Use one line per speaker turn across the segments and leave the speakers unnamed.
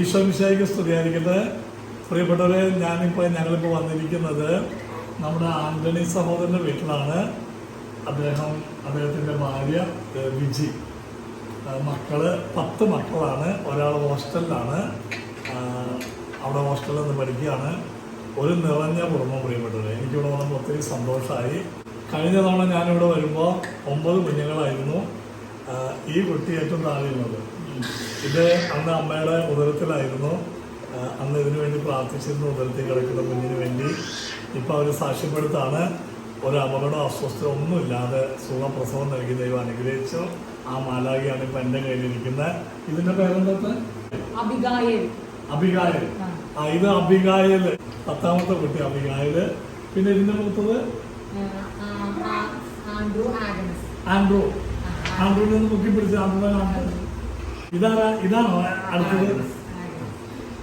ഈശോ മിശായിക്ക് സ്തുതിയായിരിക്കട്ടെ. പ്രിയപ്പെട്ടവരെ ഞാനിപ്പോൾ ഞങ്ങളിപ്പോൾ വന്നിരിക്കുന്നത് നമ്മുടെ ആന്റണി സഹോദരന്റെ വീട്ടിലാണ്. അദ്ദേഹം അദ്ദേഹത്തിന്റെ ഭാര്യ വിജി. മക്കൾ പത്ത് മക്കളാണ്. ഒരാൾ ഹോസ്റ്റലിലാണ്. അവിടെ ഹോസ്റ്റലിൽ നിന്ന് പഠിക്കുകയാണ്. ഒരു നിറഞ്ഞ കുടുംബം പ്രിയപ്പെട്ടവരെ. എനിക്കിവിടെ വന്നപ്പോൾ ഒത്തിരി സന്തോഷമായി കഴിഞ്ഞ തവണ ഞാനിവിടെ വരുമ്പോൾ ഒമ്പത് കുഞ്ഞുങ്ങളായിരുന്നു. ഈ കുട്ടി ഏറ്റവും താഴെയുള്ളത്. ഇത് അന്ന് അമ്മയുടെ ഉദരത്തിലായിരുന്നു അന്ന് ഇതിനു വേണ്ടി പ്രാർത്ഥിച്ചിരുന്നു ഉദരത്തിൽ കിടക്കുന്ന കുഞ്ഞിന് വേണ്ടി ഇപ്പോൾ അവർ സാക്ഷ്യപ്പെടുത്താണ് ഒരു അപകടം അസ്വസ്ഥത ഒന്നുമില്ലാതെ സുഖപ്രസവം നൽകി ദൈവം അനുഗ്രഹിച്ചു ആ മാലാഖിയാണ് ഇപ്പം എന്റെ കയ്യിലിരിക്കുന്നത് ഇതിന്റെ പേരെന്തൊക്കെ
അബിഗായൽ ആ.
ഇത് അബിഗായൽ പത്താമത്തെ കുട്ടി അബിഗായൽ പിന്നെ ഇതിന്റെ മൂത്തത്
ആൻഡ്രൂ ആൻഡ്രൂ
ആൻഡ്രൂ ആൻഡ്രൂവിനെ ഒന്ന് മുക്കി പിടിച്ച് ആൻഡ്രൂനെ കാണുന്നത് ഇതാരാ? ഇതാണോ അടുത്തത്?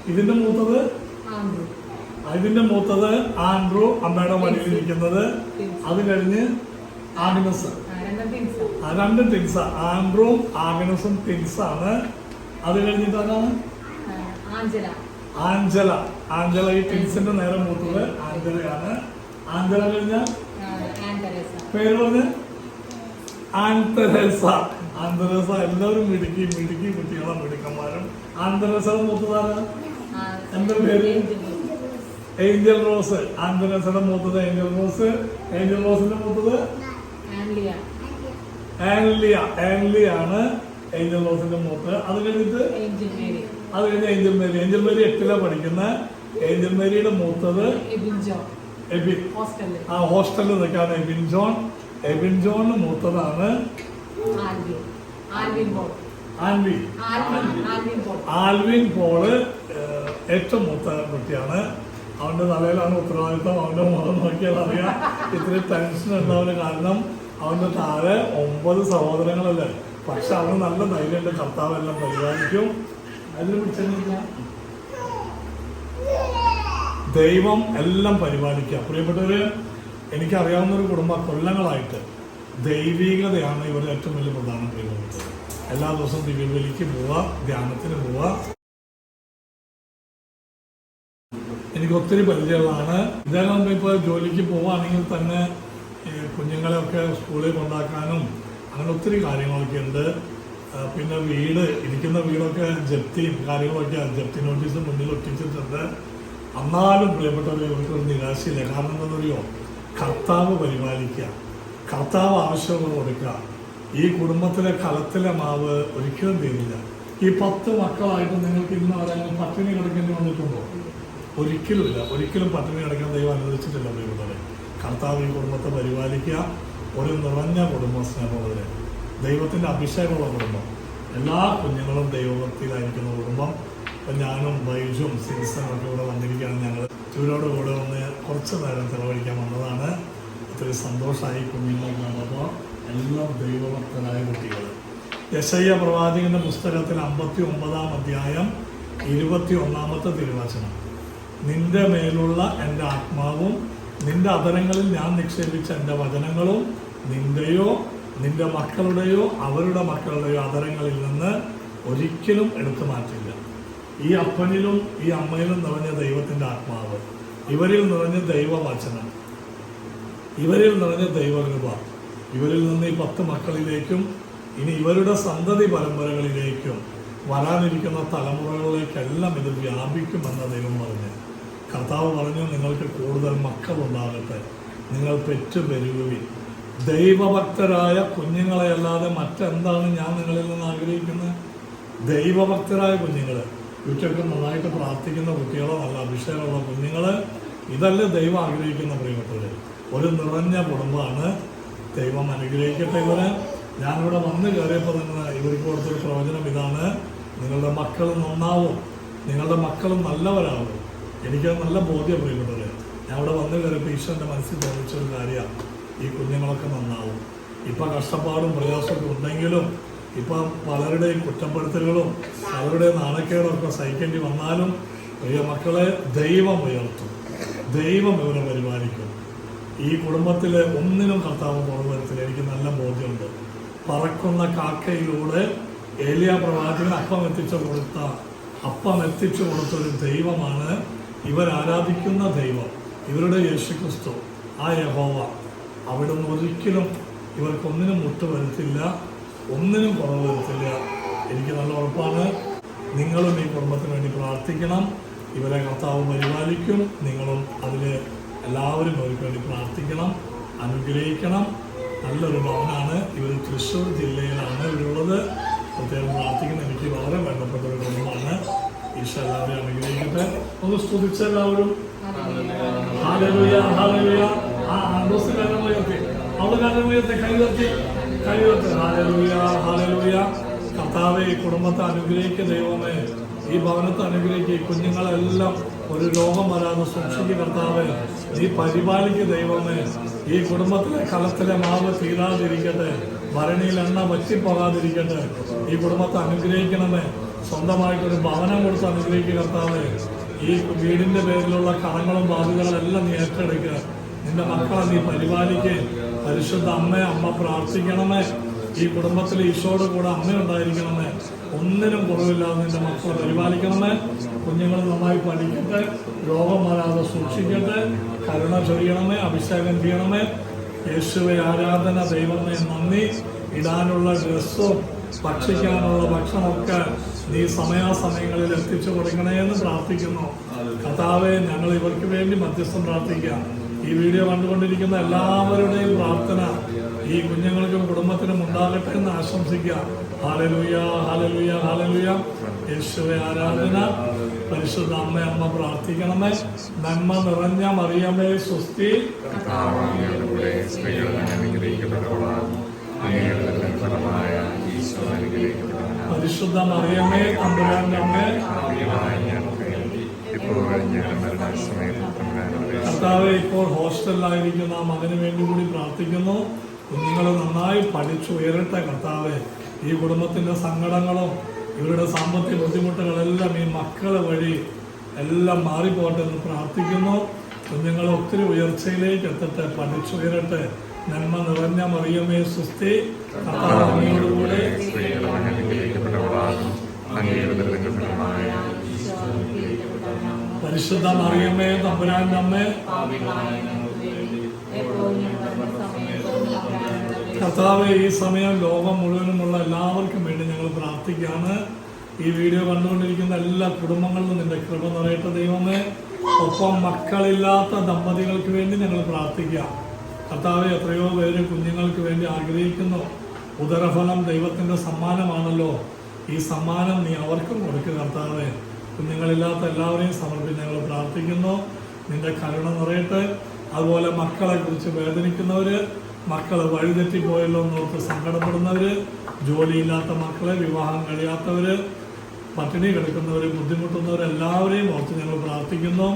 ഇതിന്റെ മൂത്തത്? ഇതിന്റെ മൂത്തത് ആൻഡ്രൂ അമ്മയുടെ മടിയിലിരിക്കുന്നത്. അത് കഴിഞ്ഞ് ആഗ്നസ്.
ആ, രണ്ടും
ടിൻസ് ആൻഡ്രൂം ആഗ്നസും തിങ്സ് ആണ്. അത് കഴിഞ്ഞിട്ട്
അതാണ് ആഞ്ചല.
ആഞ്ചല. ഈ ടിൻസിന്റെ നേരെ മൂത്തത് ആഞ്ചലയാണ്. ആഞ്ചല കഴിഞ്ഞ? പേര് പറഞ്ഞ്? ആൻതരേസ. ആന്തരസ എല്ലാവരും മിടുക്കി മിടുക്കി കുട്ടികളും മിടുക്കന്മാരും. ആന്തരസ മൂത്തതാണ് എന്താ പേര്?
ഏഞ്ചൽ.
റോസ്. ആന്തരസയുടെ മൂത്തത് ഏഞ്ചൽ റോസ്. ഏഞ്ചൽ റോസിന്റെ മൂത്തത്?
ആൻലിയ.
ആൻലിയ. ആണ് ഏഞ്ചൽ റോസിന്റെ മൂത്ത്. അത് കഴിഞ്ഞിട്ട്? അത് കഴിഞ്ഞ് ഏഞ്ചൽ മേരി. ഏഞ്ചൽ മേരി എട്ടിലാ പഠിക്കുന്ന. ഏഞ്ചൽ മേരിയുടെ മൂത്തത്?
എബിൻ
ആ ഹോസ്റ്റലിൽ നിൽക്കാണ് എബിൻ ജോൺ. എബിൻ ജോൺ മൂത്തതാണ്
ആൽവിൻ. ആൽവിൻ
പോൾ ഏറ്റവും മൂത്ത കുട്ടിയാണ്. അവന്റെ തലയിലാണ് ഉത്തരവാദിത്വം. അവന്റെ മുഖം നോക്കിയാൽ അറിയാം. ഇത്രയും ടെൻഷൻ ഉണ്ടാവുന്ന കാരണം അവന്റെ താഴെ ഒമ്പത് സഹോദരങ്ങളല്ലേ. പക്ഷെ അവന് നല്ല ധൈര്യമുണ്ട്. കർത്താവ് എല്ലാം പരിപാലിക്കും. അതിന് പിടിച്ചില്ല ദൈവം എല്ലാം പരിപാലിക്കുക. പ്രിയപ്പെട്ടവര് എനിക്കറിയാവുന്ന ഒരു കുടുംബം കൊല്ലങ്ങളായിട്ട് ദൈവികതയാണ് ഇവരുടെ ഏറ്റവും വലിയ പ്രധാന പ്രിയപ്പെട്ടത് എല്ലാ ദിവസവും ദിവ്യബലിക്ക് പോവുക ധ്യാനത്തിന് പോവുക. എനിക്ക് ഒത്തിരി പരിചയമാണ് ഇതെല്ലാം ഇപ്പോൾ ജോലിക്ക് പോവുകയാണെങ്കിൽ തന്നെ കുഞ്ഞുങ്ങളെയൊക്കെ സ്കൂളിൽ കൊണ്ടാക്കാനും അങ്ങനെ ഒത്തിരി കാര്യങ്ങളൊക്കെ ഉണ്ട്. പിന്നെ വീട് ഇരിക്കുന്ന വീടൊക്കെ ജപ്തിയും കാര്യങ്ങളൊക്കെ ജപ്തി നോട്ടീസ് മുന്നിൽ ഒട്ടിച്ചിട്ടുണ്ട്. എന്നാലും പ്രിയപ്പെട്ടവരെ ഒരു നിരാശയില്ല. കാരണം എന്താണെന്നറിയോ? കർത്താവ് പരിപാലിക്കുക. കർത്താവ് ആവശ്യങ്ങൾ കൊടുക്കുക. ഈ കുടുംബത്തിലെ കലത്തിലെ മാവ് ഒരിക്കലും തീരില്ല. ഈ പത്ത് മക്കളായിട്ട് നിങ്ങൾക്ക് ഇന്ന് പറയാനും പട്ടിണി കിടക്കേണ്ടി വന്നിട്ടുണ്ടോ? ഒരിക്കലുമില്ല ഒരിക്കലും പട്ടിണി കിടക്കാൻ ദൈവം അനുവദിച്ചിട്ടില്ല ദൈവത്തോടെ കർത്താവ് ഈ കുടുംബത്തെ പരിപാലിക്കുക. ഒരു നിറഞ്ഞ കുടുംബ സ്നേഹമുള്ളവരെ. ദൈവത്തിന്റെ അഭിഷേകമുള്ള കുടുംബം. എല്ലാ കുഞ്ഞുങ്ങളും ദൈവഭക്തിയിലായിരിക്കുന്ന കുടുംബം. ഇപ്പം ഞാനും ബൈജും സിൻസനും ഒക്കെ ഇവിടെ വന്നിരിക്കുകയാണ്. ഞങ്ങൾ ഇവരോട് കൂടെ വന്ന് കുറച്ച് നേരം ചിലവഴിക്കാൻ വന്നതാണ്. ഒത്തിരി സന്തോഷമായി കുഞ്ഞുങ്ങളെ കണ്ടപ്പോൾ എല്ലാം ദൈവഭക്തരായ കുട്ടികൾ യശയ്യ പ്രവാചകന്റെ പുസ്തകത്തിൽ അമ്പത്തി ഒമ്പതാം അധ്യായം ഇരുപത്തി ഒന്നാമത്തെ തിരുവചനം. നിന്റെ മേലുള്ള എന്റെ ആത്മാവും നിന്റെ അതരങ്ങളിൽ ഞാൻ നിക്ഷേപിച്ച എന്റെ വചനങ്ങളും നിന്റെയോ നിന്റെ മക്കളുടെയോ അവരുടെ മക്കളുടെയോ അതരങ്ങളിൽ നിന്ന് ഒരിക്കലും എടുത്തു മാറ്റില്ല. ഈ അപ്പനിലും ഈ അമ്മയിലും നിറഞ്ഞ ദൈവത്തിന്റെ ആത്മാവ്. ഇവരിൽ നിറഞ്ഞ ദൈവവചനം. ഇവരിൽ നിറഞ്ഞ ദൈവകൃപ. ഇവരിൽ നിന്ന് ഈ പത്ത് മക്കളിലേക്കും ഇനി ഇവരുടെ സന്തതി പരമ്പരകളിലേക്കും വരാനിരിക്കുന്ന തലമുറകളിലേക്കെല്ലാം ഇത് വ്യാപിക്കുമെന്ന ദൈവം പറഞ്ഞു. കർത്താവ് പറഞ്ഞു നിങ്ങൾക്ക് കൂടുതൽ മക്കളുണ്ടാകട്ടെ. നിങ്ങൾ പെറ്റു പെരുകുവിൻ ദൈവഭക്തരായ കുഞ്ഞുങ്ങളെ അല്ലാതെ മറ്റെന്താണ് ഞാൻ നിങ്ങളിൽ നിന്ന് ആഗ്രഹിക്കുന്നത്? ദൈവഭക്തരായ കുഞ്ഞുങ്ങൾ ഉച്ചയ്ക്ക് നന്നായിട്ട് പ്രാർത്ഥിക്കുന്ന കുട്ടികളോ അല്ല അഭിഷേകമുള്ള കുഞ്ഞുങ്ങൾ ഇതല്ല ദൈവം ആഗ്രഹിക്കുന്ന പ്രിയപ്പെട്ടവര്. ഒരു നിറഞ്ഞ കുടുംബമാണ് ദൈവം അനുഗ്രഹിക്കട്ടെ ഇവരെ. ഞാനിവിടെ വന്ന് കയറിയപ്പോൾ തന്നെ ഇവർക്ക് കൊടുത്തൊരു പ്രവചനം ഇതാണ്. നിങ്ങളുടെ മക്കൾ നന്നാവും. നിങ്ങളുടെ മക്കൾ നല്ലവരാവും. എനിക്ക് നല്ല ബോധ്യം പ്രിയപ്പെട്ടവര്. ഞാൻ ഇവിടെ വന്ന് കയറിയപ്പോൾ ഈശ്വരന്റെ മനസ്സിൽ തോന്നിച്ചൊരു കാര്യമാണ്. ഈ കുഞ്ഞുങ്ങളൊക്കെ നന്നാവും. ഇപ്പം കഷ്ടപ്പാടും പ്രയാസമൊക്കെ ഉണ്ടെങ്കിലും ഇപ്പം പലരുടെയും കുറ്റപ്പെടുത്തലുകളും അവരുടെ നാണക്കേടും ഒക്കെ സഹിക്കേണ്ടി വന്നാലും പ്രിയ മക്കളെ ദൈവം ഉയർത്തും. ദൈവം ഇവരെ പരിപാലിക്കും. ഈ കുടുംബത്തിൽ ഒന്നിനും കർത്താവ് വരത്തില്ല. എനിക്ക് നല്ല ബോധ്യമുണ്ട്. പറക്കുന്ന കാക്കയിലൂടെ ഏലിയ പ്രവാചകൻ അപ്പം എത്തിച്ചു കൊടുത്ത അപ്പം എത്തിച്ചു കൊടുത്തൊരു ദൈവമാണ് ഇവർ ആരാധിക്കുന്ന ദൈവം. ഇവരുടെ യേശുക്രിസ്തു ആ യഹോവ. അവിടുന്ന് ഒരിക്കലും ഇവർക്കൊന്നിനും മുട്ട് വരുത്തില്ല ഒന്നിനും കുറവ് വരുത്തില്ല എനിക്ക് നല്ല ഉറപ്പാണ് നിങ്ങളും ഈ കുടുംബത്തിന് വേണ്ടി പ്രാർത്ഥിക്കണം ഇവരെ കർത്താവ് പരിപാലിക്കും നിങ്ങളും അതിൽ എല്ലാവരും അവർക്ക് വേണ്ടി പ്രാർത്ഥിക്കണം അനുഗ്രഹിക്കണം നല്ലൊരു ഭവനാണ് ഇവർ തൃശ്ശൂർ ജില്ലയിലാണ് ഇവരുള്ളത് പ്രത്യേകം പ്രാർത്ഥിക്കുന്നത് എനിക്ക് വളരെ വേണ്ടപ്പെട്ട ഒരു കുടുംബമാണ് ഈശോ എല്ലാവരെയും അനുഗ്രഹിക്കട്ടെ ഒന്ന് സ്തുതിച്ച എല്ലാവരും ഹാലലുയ ഹാലലുയ ആ ഉയർത്തി അവൾ ഉയർത്തി കൈ ഉയർത്തി കർത്താവെ ഈ കുടുംബത്തെ അനുഗ്രഹിക്കുക ദൈവമേ. ഈ ഭവനത്തെ അനുഗ്രഹിക്കുക ഈ കുഞ്ഞുങ്ങളെല്ലാം ഒരു രോഗം വരാതെ സൂക്ഷിക്കുക കർത്താവെ. നീ പരിപാലിക്കുക ദൈവമേ. ഈ കുടുംബത്തിലെ കലത്തിലെ മാവ് തീരാതിരിക്കട്ടെ. ഭരണിയിൽ എണ്ണ വറ്റിപ്പോകാതിരിക്കട്ടെ. ഈ കുടുംബത്തെ അനുഗ്രഹിക്കണമേ. സ്വന്തമായിട്ടൊരു ഭവനം കൊടുത്ത് അനുഗ്രഹിക്കുക കർത്താവെ. ഈ വീടിന്റെ പേരിലുള്ള കടങ്ങളും ബാധ്യതകളും എല്ലാം നീ ഏറ്റെടുക്കുക. നിന്റെ മക്കളെ നീ പരിപാലിക്കേ. പരിശുദ്ധ അമ്മയെ അമ്മ പ്രാർത്ഥിക്കണമേ. ഈ കുടുംബത്തിൽ ഈശോയുടെ കൂടെ അമ്മ ഉണ്ടായിരിക്കണമേ. ഒന്നിനും കുറവില്ലാതെ നിന്റെ മക്കളെ പരിപാലിക്കണമേ. കുഞ്ഞുങ്ങൾ നന്നായി പഠിക്കട്ടെ. രോഗം വരാതെ സൂക്ഷിക്കട്ടെ. കരുണ ചൊരിയണമേ അഭിഷേകം ചെയ്യണമേ. യേശുവെ ആരാധന ദൈവമേ നന്ദി. ഇടാനുള്ള ഡ്രസ്സും ഭക്ഷിക്കാനുള്ള ഭക്ഷണമൊക്കെ നീ സമയാസമയങ്ങളിൽ എത്തിച്ചു കൊടുക്കണേ എന്ന് പ്രാർത്ഥിക്കുന്നു. കഥാവെ ഞങ്ങൾ ഇവർക്ക് വേണ്ടി മധ്യസ്ഥം പ്രാർത്ഥിക്കാം. ഈ വീഡിയോ കണ്ടുകൊണ്ടിരിക്കുന്ന എല്ലാവരുടെയും പ്രാർത്ഥന ഈ കുഞ്ഞുങ്ങൾക്കും കുടുംബത്തിനും ഉണ്ടാകട്ടെ എന്ന് ആശംസിക്കാം ഹാലലുയ ഹാലലുയ ഹാലലുയ യേശുവെ ആരാധന. പരിശുദ്ധ അമ്മ അമ്മ പ്രാർത്ഥിക്കണമേ. നന്മ നിറഞ്ഞ മറിയമേ
സ്വസ്തി.
പരിശുദ്ധ മറിയമേ തമ്പുരാന്റെ അമ്മേ.
ഇപ്പോൾ ഞാൻ മരണസമയത്ത്
കർത്താവ് ഇപ്പോൾ ഹോസ്റ്റലിലായിരിക്കുന്ന ആ മകന് വേണ്ടി കൂടി പ്രാർത്ഥിക്കുന്നു. കുഞ്ഞുങ്ങൾ നന്നായി പഠിച്ചു ഉയരട്ടെ കർത്താവ്. ഈ കുടുംബത്തിന്റെ സങ്കടങ്ങളും ഇവരുടെ സാമ്പത്തിക ബുദ്ധിമുട്ടുകളെല്ലാം ഈ മക്കളെ വഴി എല്ലാം മാറിപ്പോട്ടെ എന്ന് പ്രാർത്ഥിക്കുന്നു. കുഞ്ഞുങ്ങൾ ഒത്തിരി ഉയർച്ചയിലേക്ക് എത്തട്ടെ പഠിച്ചു ഉയരട്ടെ. നന്മ നിറഞ്ഞ മറിയമേ സുസ്ഥി. കർത്താവ് അങ്ങയോടുകൂടെ. പരിശുദ്ധ മറിയമ്മേ തമ്പുരാൻ അമ്മേ കർത്താവ് ഈ സമയം ലോകം മുഴുവനുമുള്ള എല്ലാവർക്കും വേണ്ടി ഞങ്ങൾ പ്രാർത്ഥിക്കുകയാണ്. ഈ വീഡിയോ കണ്ടുകൊണ്ടിരിക്കുന്ന എല്ലാ കുടുംബങ്ങളിലും നിന്റെ കൃപ നിറയട്ടെ ദൈവമേ. ഒപ്പം മക്കളില്ലാത്ത ദമ്പതികൾക്ക് വേണ്ടി ഞങ്ങൾ പ്രാർത്ഥിക്കാം കർത്താവ് എത്രയോ പേര് കുഞ്ഞുങ്ങൾക്ക് വേണ്ടി ആഗ്രഹിക്കുന്നു. ഉദരഫലം ദൈവത്തിന്റെ സമ്മാനമാണല്ലോ. ഈ സമ്മാനം നീ അവർക്കും കൊടുക്കുക കർത്താവെ. കുഞ്ഞുങ്ങളില്ലാത്ത എല്ലാവരെയും സമർപ്പിച്ച് ഞങ്ങൾ പ്രാർത്ഥിക്കുന്നു. നിന്റെ കരുണ നിറയട്ടെ. അതുപോലെ മക്കളെ കുറിച്ച് വേദനിക്കുന്നവര് മക്കൾ വഴിതെറ്റിപ്പോയല്ലോ എന്നോർത്ത് സങ്കടപ്പെടുന്നവര് ജോലിയില്ലാത്ത മക്കളെ വിവാഹം കഴിയാത്തവര് പട്ടിണി കിടക്കുന്നവര് ബുദ്ധിമുട്ടുന്നവർ എല്ലാവരെയും ഓർത്ത് ഞങ്ങൾ പ്രാർത്ഥിക്കുന്നു.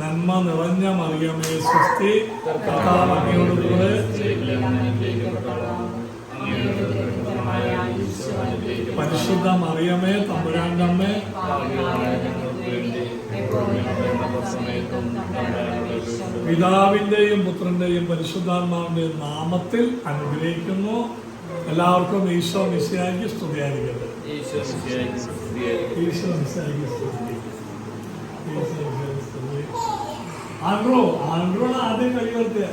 നന്മ നിറഞ്ഞ മറിയമേ സൃഷ്ടി കർത്താവ് അങ്ങയോടുകൂടെ പരിശുദ്ധ മറിയമേ തമ്പുരാന്റെ അമ്മേ
പാപികളായ ഞങ്ങൾക്ക് വേണ്ടി എപ്പോഴും ഞങ്ങളുടെ സമയത്തും മറിയമ്മേ അപേക്ഷിച്ച്
പിതാവിന്റെയും പുത്രന്റെയും പരിശുദ്ധാത്മാവിന്റെയും നാമത്തിൽ അനുഗ്രഹിക്കുന്നു. എല്ലാവർക്കും ഈശോ മിശിയാക്കി സ്തുതിയായിരിക്കട്ടെ.
ഈശോ
മിശിഹാക്കി സ്തുതി. ഈശോ മിശിഹായ്ക്ക് സ്തുതി. ആൻഡ്രോ ആൻഡ്രോണ് ആദ്യം കഴിവർത്തിയ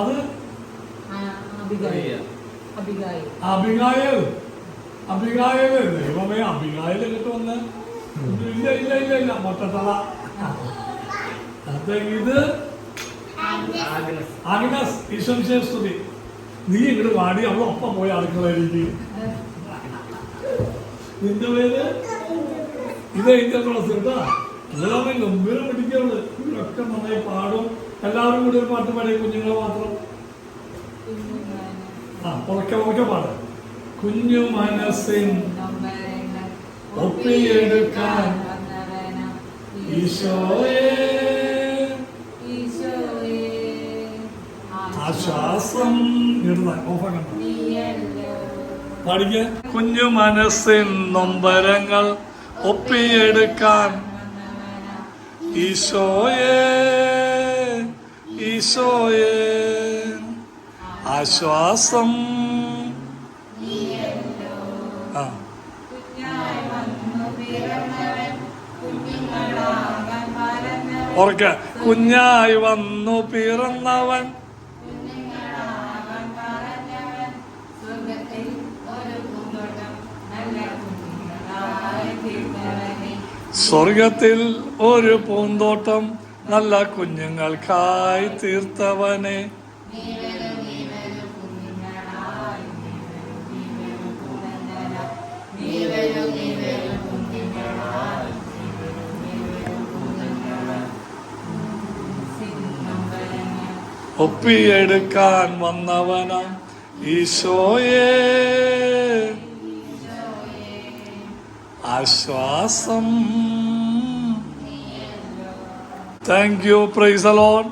അത്?
ആ,
അഭികായൽ ദൈവമേ അഭികായൽ കിട്ടുമെന്ന് ഇല്ല ഇല്ല ഇല്ല ഇല്ല മൊട്ടത്തള അത് ഇത്
ആഗ്നസ്.
ആഗ്നസ് ഈശ്വംശേ സ്തുതി നീ ഇങ്ങോട്ട് വാടി അവൾ ഒപ്പം പോയി അടുക്കളയിലേക്ക് നിന്റെ പേര്? ഇത് ഇതിന്റെ ക്ലാസ് കേട്ടോ. എല്ലാവരും ഗംഭീരം പഠിക്കുള്ളു ഇവരൊക്കെ നന്നായി പാടും. എല്ലാവരും കൂടി ഒരു പാട്ട് പാടിയ കുഞ്ഞുങ്ങളെ മാത്രം. ആ ഉറക്കെ ഉറക്കെ പാട്. കുഞ്ഞു മനസ്സിൻ ഒപ്പിയെടുക്കാൻ ഈശോയെ. ഇടുന്ന പാടിക്ക കുഞ്ഞു മനസ്സിൻ നൊമ്പരങ്ങൾ ഒപ്പിയെടുക്കാൻ ഈശോയെ. ഈശോയെ. ആശ്വാസം
ഓർക്ക കുഞ്ഞായി വന്നു പിറന്നവൻ.
സ്വർഗത്തിൽ ഒരു പൂന്തോട്ടം നല്ല
കുഞ്ഞുങ്ങൾക്കായി തീർത്തവനെ. ഒപ്പിയെടുക്കാൻ വന്നവന ഈശോയെ. ആശ്വാസം. Thank you price alone